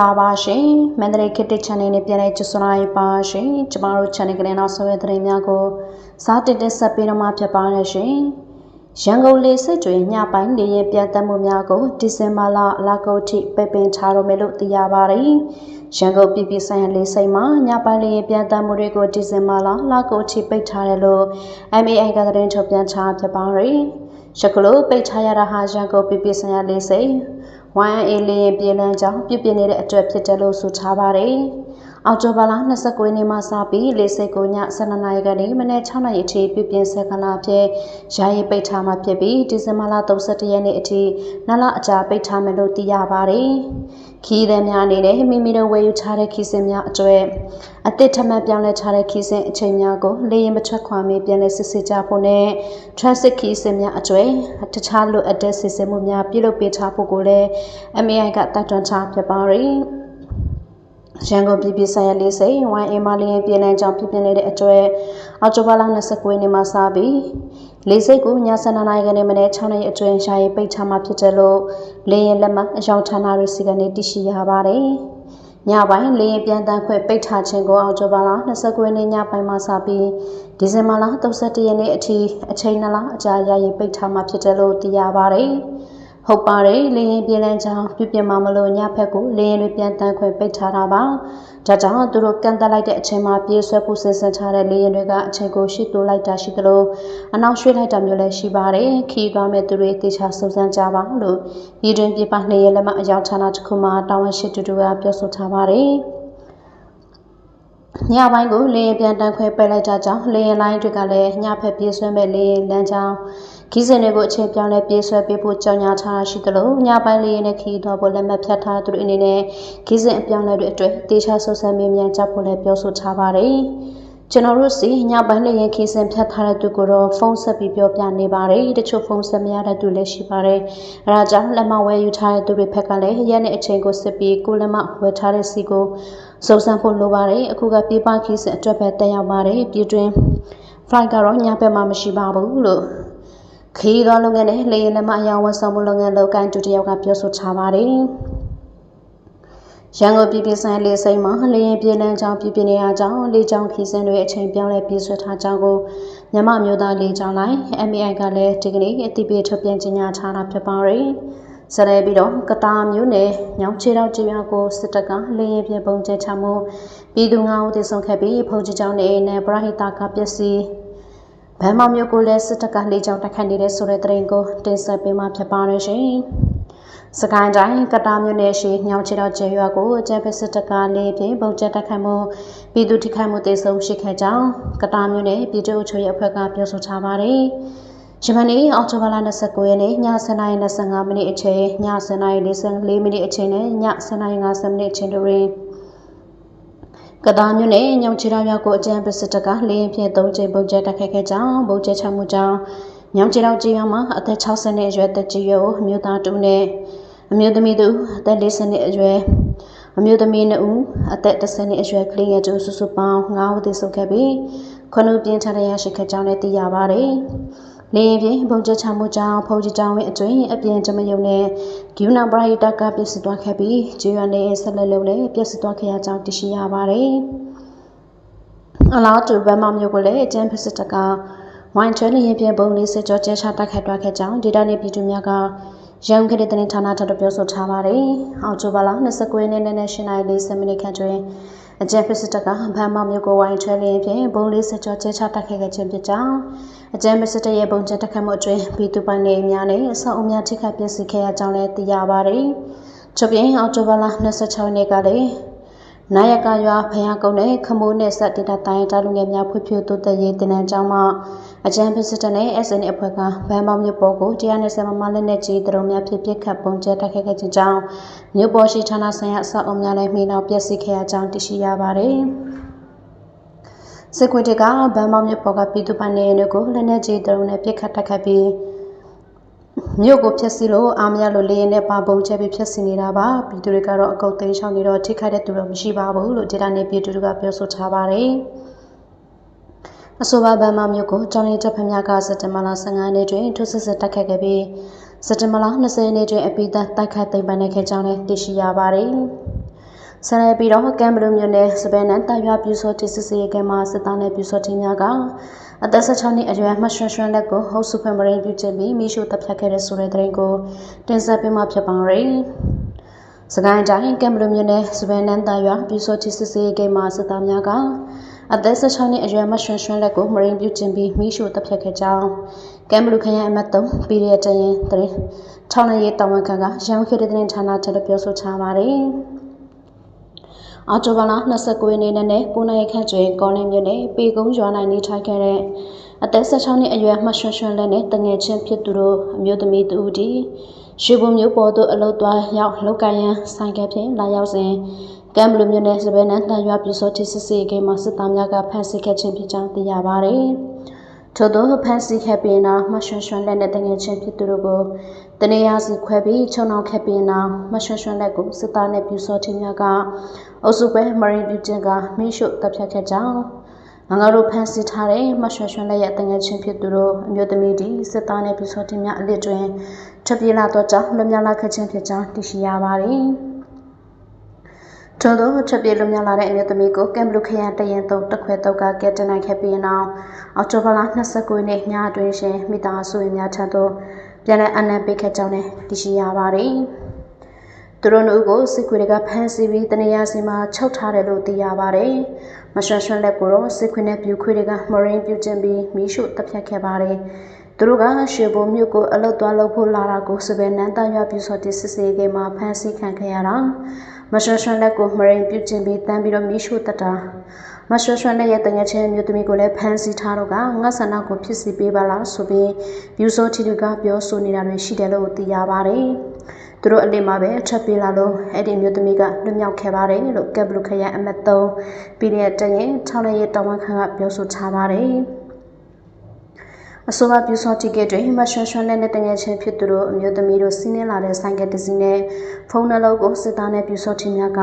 ္ဂလာပါရှင်မန္တလေး Kitty Channel နဲ့ပြန်လည်ကြိုဆိုလိုက်ပါရှင်ကျမတို့ channel ကလေးနောက်ဆုံးရသတင်းများကိုစားတင်တက်ဆက်ပေးတော့မှာဖြစ်ပါတယ်ရှင်ရန်ကုန်လေစစ်တွေညပိုင်းလေရင်ပြန်တက်မှုများကိုဒီဇင်ဘာလလာကုတ်ထိပိတ်ပင်ထားတော့မယ်လို့သိရပါတယ်ရန်ကုန်ပြည်ပြည်ဆိုင်ရာလေစိတ်မှာညပိုင်းလေရင်ပြန်တက်မှုတွေကိုဒီဇင်ဘာလလာကုတ်ထိပိတ်ထားတယ်လို့ MAI ကသတင်းထုတ်ပြန်ထားဖြစ်ပါတယ် ရကလို့ပိတ်ထားရတာဟာရန်ကုန်ပြည်ပြည်ဆိုင်ရာလေစိတ် 1A လေးရင်ပြည်လန်းကြောင်းပြပြနေတဲ့အတွက်ဖြစ်တယ်လို့ဆိုထားပါတယ်။အောက်တိုဘာလ29ရက်နေ့မှစပြီးလေးစိတ်ကိုည12နာရီကနေမနေ့6နာရီအထိပြပြဆက်ကလာဖြစ်ယာယီပိတ်ထားမှာဖြစ်ပြီးဒီဇင်ဘာလ31ရက်နေ့အထိနှစ်လအကြာပိတ်ထားမယ်လို့သိရပါတယ်။ ခီးသည်များအနေနဲ့မိမိတို့ဝယ်ယူထားတဲ့ခီးစင်များအကျွဲအသစ်ထမှန်ပြောင်းလဲထားတဲ့ခီးစင်အချိန်များကိုလေရင်မထွက်ခွာမီပြန်လဲစစ်စစ်ကြဖို့နဲ့ transit ခီးစင်များအကျွဲတခြားလိုအပ်တဲ့စစ်စစ်မှုများပြုလုပ်ပေးထားဖို့ကိုလည်း MAI ကတိုက်တွန်းထားဖြစ်ပါတယ်။ရန်ကုန်ပြည်ပြည်ဆိုင်ရာလေးစိတ် YA မလင်းပြည်နယ်ကြောင့်ဖြစ်ပြနေတဲ့အတွက်အောက်တိုဘာလ29ရက်နေ့မှစပြီး လေးစိတ်ကိုည7:00နာရီကနေမနေ့6ရက်အတွင်းရှာရေးပိတ်ထားမှာဖြစ်တယ်လို့လေရင်လက်မှအယောင်ဌာနရစီကနေသိရှိရပါတယ်။ညပိုင်းလေရင်ပြန်တန်းခွဲပိတ်ထားခြင်းကိုအောက်တိုဘာလ29ရက်နေ့ညပိုင်းမှစပြီးဒီဇင်ဘာလ31ရက်နေ့အထိအချိန်နှစ်လအကြာရရေးပိတ်ထားမှာဖြစ်တယ်လို့သိရပါတယ်။ ဟုတ်ပါတယ်လေရင်ပြည်လန်းချောင်းပြပြမမလို့ညဖက်ကိုလေရင်တွေပြန်တန်းခွဲပိတ်ထားတာပါဒါကြောင့်သူတို့ကန်တက်လိုက်တဲ့အချိန်မှာပြေးဆွဲဖို့စဉ်ဆက်ထားတဲ့လေရင်တွေကအချိန်ကိုရှိတိုးလိုက်တာရှိသလိုအနောက်ရွှေ့လိုက်တာမျိုးလည်းရှိပါတယ်ခီးသွားမဲ့သူတွေတေချာစုံစမ်းကြပါလို့ပြည်တွင်ပြပနေရလက်မအရောက်ဌာနတစ်ခုမှတာဝန်ရှိသူတို့ကပြောဆိုထားပါတယ်ညပိုင်းကိုလေရင်ပြန်တန်းခွဲပိတ်လိုက်တာကြောင့်လေရင်လိုင်းတွေကလည်းညဖက်ပြေးဆွဲမဲ့လေရင်လမ်းကြောင်း ခီးစဉ်တွေကိုအချိန်ပြောင်းလဲပြေးဆွဲပေးဖို့ကြော်ညာထားရှိသလိုညပိုင်းလေးနဲ့ခီးတော်ဖို့လက်မှတ်ဖြတ်ထားသူတွေအနေနဲ့ခီးစဉ်အပြောင်းလဲတွေအတွက်တေချာဆုဆမ်းမေးမြန်းကြဖို့လည်းပြောဆိုထားပါတယ်ကျွန်တော်တို့စီညပိုင်းလေးရင်ခီးစဉ်ဖြတ်ထားတဲ့သူကိုတော့ဖုန်းဆက်ပြီးပြောပြနေပါတယ်တချို့ဖုန်းဆက်မရတဲ့သူလည်းရှိပါတယ်အဲဒါကြောင့်လက်မဝယ်ယူထားတဲ့သူတွေဖက်ကလည်းရက်နဲ့အချိန်ကိုစစ်ပြီးကိုလက်မဝယ်ထားတဲ့စီကိုစုံစမ်းဖို့လိုပါတယ်အခုကပြေးပါခီးစဉ်အတွက်ပဲတက်ရောက်ပါတယ်ပြည်တွင်း flight ကတော့ညဘက်မှမရှိပါဘူးလို့ ခရီးသွားလုပ်ငန်းနဲ့လေယာဉ်လက်မှအယောင်ဝန်ဆောင်မှုလုပ်ငန်းလုပ်ကိုင်သူတယောက်ကပြောဆိုထားပါတယ်။ရန်ကုန်ပြည်ပြည်ဆိုင်လေစိမ်းမှာလေရင်ပြည်လန်းကြောင်းပြည်ပြနေရကြောင်းလေကြောင်းခီးစင်းတွေအချိန်ပြောင်းလဲပြေးဆွထားကြောင်းကိုမြမမျိုးသားလေကြောင်းလိုင်း MAI ကလည်းဒီကနေ့အသိပေးထုတ်ပြန်ကြေညာထားတာဖြစ်ပါတယ်။ဆက်လက်ပြီးတော့ကတာမျိုးနယ်ညောင်ချေတော့ကြေးရွာကိုစစ်တပ်ကလေရင်ပြပုံကျချမှုပြည်သူငါးဦးသေဆုံးခဲ့ပြီးဖုန်ကြီးကျောင်းနေနဲ့ပရဟိတကပစ္စည်း ဗန်းမောင်မျိုးကိုလည်းစစ်တပ်ကလေကြောင်းတိုက်ခတ်နေတဲ့ဆိုတဲ့သတင်းကိုတင်ဆက်ပေးမှာဖြစ်ပါတယ်ရှင်။စကိုင်းတိုင်းကတာမြို့နယ်ရှိညောင်ချီတော်ကျေးရွာကိုအကြမ်းဖက်စစ်တပ်ကလေပြင်းပုံကျက်တိုက်ခတ်မှုပြည်သူထိခိုက်မှုတေဆုံးရှိခဲ့ကြောင်းကတာမြို့နယ်ပြည်သူ့အချုပ်ရဲ့အဖွဲ့ကပြောဆိုထားပါတယ်။ယမနီအောက်တိုဘာလ29ရက်နေ့ည7:25မိနစ်အချိန်ည7:44မိနစ်အချိန်နဲ့ည7:50မိနစ်အချိန်တွင် ကတားမြို့နယ်ညောင်ချီရာရွာကိုအကြမ်းပစစ်တပ်ကလေရင်ဖြင့်သုံးချိန်ပုံကျဲတိုက်ခိုက်ခဲ့ကြောင်းပုံကျဲချမှုကြောင့်ညောင်ချီရာကြီးရွာမှာအသက်60နှစ်အရွယ်တက်ကြီးရွယ်အမျိုးသားတူနဲ့အမျိုးသမီးတူအသက်40နှစ်အရွယ်အမျိုးသမီး2ဦးအသက်10နှစ်အရွယ်ကလေးငယ်တူစုစုပေါင်း9ဦးသေဆုံးခဲ့ပြီးခုနှစ်ပြင်းထန်ရရှိခဲ့ကြောင်းလည်းသိရပါတယ်။ လေရင်ပြင်ပုံကျချမှုကြောင့်ဖုန်ကြီးကျောင်းဝင်းအတွင်းအပြင်ကျမယုံနဲ့ဂီယူနာပရိုက်တာကပြစ်စစ်သွားခဲ့ပြီးဂျူရန်နဲ့ဆက်လက်လုံးလည်းပြစ်စစ်သွားခဲ့ရကြောင်းသိရှိရပါတယ်။အလားတူဗမာမျိုးကိုလည်းအကျန်းဖစ်စစ်တကဝိုင်းချွဲလေရင်ပြင်ပုံလေးစစ်ကြောကျဲချတိုက်ခိုက်သွားခဲ့ကြောင်းဒေတာနေပြည်သူများကရန်ကုန်ကတဲ့တင်ဌာနထပ်ပြောဆိုထားပါတယ်။အောက်တိုဘာလ29ရက်နေ့နဲ့9:40မိနစ်ခန့်တွင် အကြံဖစ်စစ်တပ်ကဗန်းမောင်မြို့ကိုဝိုင်းချဲလင်းဖြင့်ဘုံလေးစစ်ကြောကျဲချတိုက်ခိုက်ခဲ့ခြင်းဖြစ်ကြောင်းအကြံဖစ်စစ်တပ်ရဲ့ဘုံကျဲတိုက်ခိုက်မှုအတွင်းပြည်သူပိုင်နေများနဲ့အဆောက်အဦများထိခိုက်ပျက်စီးခဲ့ရကြောင်းလည်းသိရပါတယ်။ချုပ်ပြင်အောက်တိုဘာလ26ရက်နေ့ကလည်း နာယကရွာဖယားကုန်းနဲ့ခမိုးနဲ့ဆက်တင်တာတိုင်းတာလူငယ်များဖွံ့ဖြိုးတိုးတက်ရေးတင်နန်းကျောင်းမှအကြံဖစ်စစ်တပ်နဲ့ SN အဖွဲ့ကဗန်းမောင်မြို့ပေါ်ကို120မမလက်နဲ့ကြီးတရုံများဖြစ်ဖြစ်ခတ်ပုံကျဲတိုက်ခိုက်ခဲ့ခြင်းကြောင့်မြို့ပေါ်ရှိဌာနဆိုင်ရာအဆောက်အုံများလည်းမိနောက်ပျက်စီးခဲ့ရကြောင်းသိရှိရပါတယ်။စစ်ခွေးတွေကဗန်းမောင်မြို့ပေါ်ကပြည်သူပိုင်နေတွေကိုလက်နက်ကြီးတရုံနဲ့ပစ်ခတ်တိုက်ခိုက်ပြီး မြို့ကိုဖျက်ဆီးလို့အာမရလို့လေရင်နဲ့ပါပုံချက်ပြီးဖျက်ဆီးနေတာပါပြည်သူတွေကတော့အကုတ်သိမ်းချောင်းနေတော့ထိခိုက်တဲ့သူတော့မရှိပါဘူးလို့ဒေတာနေပြည်သူတွေကပြောဆိုထားပါတယ်အဆိုပါဗန်မာမြို့ကိုကျောင်းရင်းတပ်ဖက်များကစက်တမလာ15ရက်နေ့တွင်ထိုးစစ်စစ်တိုက်ခတ်ခဲ့ပြီးစက်တမလာ20ရက်နေ့တွင်အပိသက်တိုက်ခတ်သိမ်းပိုင်ခဲ့ကြောင်းလည်းသိရှိရပါတယ် ဆန်ရပြီးတော့ကမ်ဘလူမြို့နယ်စပယ်နန်တရွာပြူစောတိစစ်စေကဲမှာစစ်သားနဲ့ပြူစောတိများကအသက်16နှစ်အရွယ်မှရွှွှွှွှလက်ကိုဟုတ်စုဖန်မရင်ပြုချပြီးမိရှုတပ်ဖြတ်ခဲ့တဲ့ဆိုတဲ့တဲ့ရင်ကိုတင်ဆက်ပေးမှဖြစ်ပါရယ်။စကိုင်းတိုင်းကမ်ဘလူမြို့နယ်စပယ်နန်တရွာပြူစောတိစစ်စေကဲမှာစစ်သားများကအသက်16နှစ်အရွယ်မှရွှွှွှွလက်ကိုမရင်ပြုချပြီးမိရှုတပ်ဖြတ်ခဲ့ကြောင်းကမ်ဘလူခရိုင်အမတ်3ပြည်ရတဲ့ရင်တဲ့6နှစ်ရေးတာဝန်ခံကရန်ခေတ္တတဲ့ဌာနချက်ပြောဆိုချပါတယ်။ အော်တိုဘာလ29ရက်နေ့နဲ့9နိုင်ခန့်တွင်ကောလင်းမြို့နယ်ပေကုန်းရွာ၌နေထိုင်ခဲ့တဲ့အသက်16နှစ်အရွယ်မှရွှွှွှွလက်နဲ့တငယ်ချင်းဖြစ်သူတို့အမျိုးသမီးတူဦးတီရွှေဘုံမျိုးပေါ်သို့အလုတ်သွားရောက်လောက်ကရန်ဆိုင်ကဖြင့်လာရောက်စဉ်ကမ်ဘလူမြို့နယ်စပယ်နန်တန်ရွာပြူစောတိစစ်စေးကိမှစစ်သားများကဖမ်းဆီးခဲ့ခြင်းဖြစ်ကြောင်းသိရပါသည်ထို့သောဖန်စီခဲ့ပြီးနောက်မရွှွှွှွလက်နဲ့တငယ်ချင်းဖြစ်သူတို့ကိုတနေရာစီခွဲပြီးချုံအောင်ခဲ့ပြီးနောက်မရွှွှွှွလက်ကိုစစ်သားနဲ့ပြူစောတိများက အုပ်စုပဲမရင်ပြူတင်ကမိရှုတပ်ဖြတ်ခဲ့ကြောင်းငငါတို့ဖန်စီထားတဲ့မရွှွှွှွလက်ရဲ့တငယ်ချင်းဖြစ်သူတို့အမျိုးသမီးဒီစစ်သားနဲ့ပြူစောတိများအလစ်တွင်ထွက်ပြေးလာတော့ကြောင်းလွတ်မြောက်လာခဲ့ခြင်းဖြစ်ကြောင်းသိရှိရပါတယ်ထို့သောချက်ပြေလွန်မြောက်လာတဲ့အမျိုးသမီးကိုကမ်ဘလူခရိုင်တရင်တုံတခွဲတုတ်ကကဲတင်နိုင်ခဲ့ပြီးနောက်အောက်တိုဘာလ29ရက်နေ့ညအတွင်းရှင်မိသားစုဝင်များထံသို့ပြန်လည်အနံပေးခဲ့ကြောင်းလည်းသိရှိရပါတယ်။ သူတို့တို့ကိုစစ်ခွေတွေကဖမ်းဆီးပြီးတနေရာစီမှာချုပ်ထားတယ်လို့သိရပါတယ်။မရွှန်ရွှန်လက်ကိုတော့စစ်ခွေနဲ့ပြူခွေတွေကမရင်းပြူကျင်ပြီးမိရှုတပ်ဖြတ်ခဲ့ပါတယ်။သူတို့ကရွှေဘုံမြို့ကိုအလုတ်သွားလုပ်ဖို့လာတာကိုစပယ်နန်းတရွပြူစော်တိစစ်စေးကမှာဖမ်းဆီးခံခဲ့ရတာမရွှွှွှွှလက်ကိုမရင်ပြုတ်ကျင်ပြီးတန်းပြီးတော့မိရှို့တတာမရွှွှွှွှနဲ့ရဲ့တငယ်ချင်းမျိုးသမီးကိုလည်းဖမ်းဆီးထားတော့ကငါဆန္ဒကိုဖြစ်စီပေးပါလားဆိုပြီးပြူစောတီတူကပြောဆိုနေတာတွေရှိတယ်လို့သိရပါတယ် သူတို့အလင်းမှာပဲအထက်ပြေးလာလို့အဲ့ဒီမျိုးသမီးကလွတ်မြောက်ခဲ့ပါတယ်လို့ကက်ဘလူခရိုင်အမတ်3ပြည်ရဲ့တရင်6ရက်ရဲ့တောင်ဝန်ခံကပြောဆိုထားပါတယ်အဆိုပါပြူစောတိကတွင်မရွှွှွှွနဲ့တငယ်ချင်းဖြစ်သူတို့အမျိုးသမီးတို့စီးနှင်းလာတဲ့ဆိုင်ကတစ်စီးနဲ့ဖုန်းနှလုံးကိုစစ်သားနဲ့ပြူစောတိများက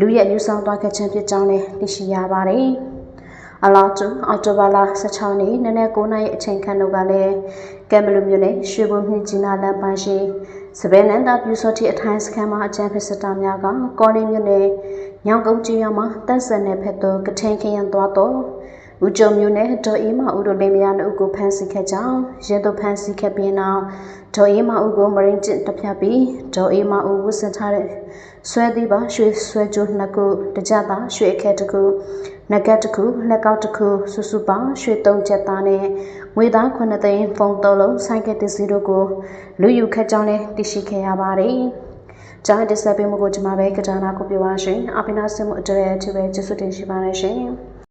လူရဲ့ယူဆောင်သွားခဲ့ခြင်းဖြစ်ကြောင်းလည်းသိရှိရပါတယ်။အလားတူအော်တိုဘာလ16နေ့နနက်9နာရီအချိန်ခန့်တို့ကလည်းကမ်ဘလူမြို့နယ်ရွှေဘုံမြင့်ကြီးနာလမ်းပိုင်းရှိ စပယ်နန္တာပြူစောတိအထိုင်းစခန်းမှာအကြံဖစ်စတာများကကော်လင်းမြို့နယ်ညောင်ကုန်းကြီးရွာမှာတန့်ဆန်တဲ့ဖက်သို့ကထိန်ခရံသွားတော့ဦးကျော်မျိုးနဲ့ဒေါ်အေးမဦးတို့လင်မယားတို့ကိုဖမ်းဆီးခဲ့ကြောင်းရဲတို့ဖမ်းဆီးခဲ့ပြီးနောက်ဒေါ်အေးမဦးကိုမရင်းကျစ်တပြတ်ပြီးဒေါ်အေးမဦးဝတ်ဆင်ထားတဲ့ဆွဲသီးပါရွှေဆွဲကြိုးနှစ်ခုတကြတာရွှေအခက်တစ်ခု နဂတ်တစ်ခုလက်ကောက်တစ်ခုစုစုပေါင်းရွှေသုံးချက်သားနဲ့ငွေသား9သိန်းဖုန်းသုံးလုံးဆိုင်ကယ်တစ်စီးတို့ကိုလူယူခဲ့ကြောင်းလည်းသိရှိခဲ့ရပါတယ်။ကြားတစ်ဆက်ပေးမှုကိုကျွန်မပဲကတာနာကိုပြောပါရှင်။အပိနာစမှုအတွက်သူပဲကျေးဇူးတင်ရှိပါတယ်ရှင်။